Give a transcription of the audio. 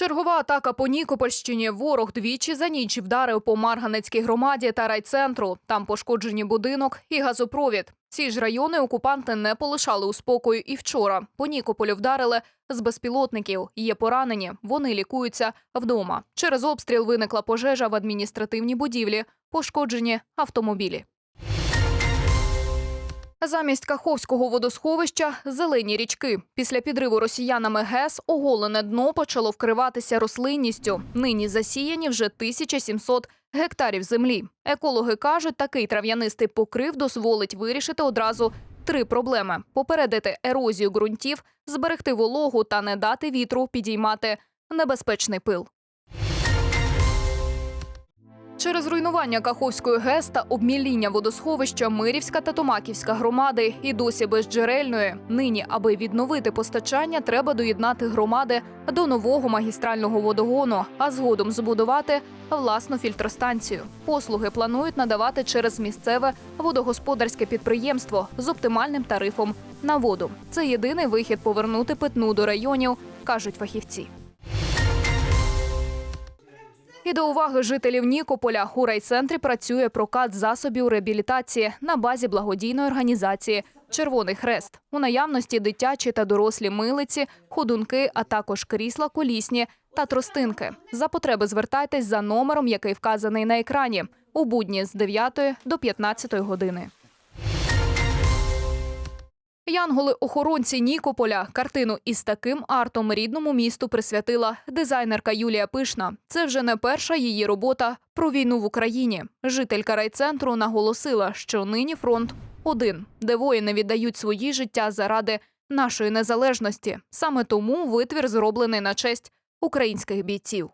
Чергова атака по Нікопольщині. Ворог двічі за ніч вдарив по Марганецькій громаді та райцентру. Там пошкоджені будинок і газопровід. Ці ж райони окупанти не полишали у спокою і вчора. По Нікополю вдарили з безпілотників. Є поранені. Вони лікуються вдома. Через обстріл виникла пожежа в адміністративній будівлі. Пошкоджені автомобілі. Замість Каховського водосховища зелені річки. Після підриву росіянами ГЕС оголене дно почало вкриватися рослинністю. Нині засіяні вже 1700 гектарів землі. Екологи кажуть, такий трав'янистий покрив дозволить вирішити одразу три проблеми: попередити ерозію ґрунтів, зберегти вологу та не дати вітру підіймати небезпечний пил. Через руйнування Каховської ГЕС та обміління водосховища Мирівська та Томаківська громади і досі безджерельної. Нині, аби відновити постачання, треба доєднати громади до нового магістрального водогону, а згодом збудувати власну фільтростанцію. Послуги планують надавати через місцеве водогосподарське підприємство з оптимальним тарифом на воду. Це єдиний вихід повернути питну до районів, кажуть фахівці. І до уваги жителів Нікополя у райцентрі працює прокат засобів реабілітації на базі благодійної організації Червоний Хрест. У наявності дитячі та дорослі милиці, ходунки, а також крісла колісні та тростинки. За потреби звертайтесь за номером, який вказаний на екрані у будні з 9 до 15 години. Янголи-охоронці Нікополя картину із таким артом рідному місту присвятила дизайнерка Юлія Пишна. Це вже не перша її робота про війну в Україні. Жителька райцентру наголосила, що нині фронт один, де воїни віддають свої життя заради нашої незалежності. Саме тому витвір зроблений на честь українських бійців.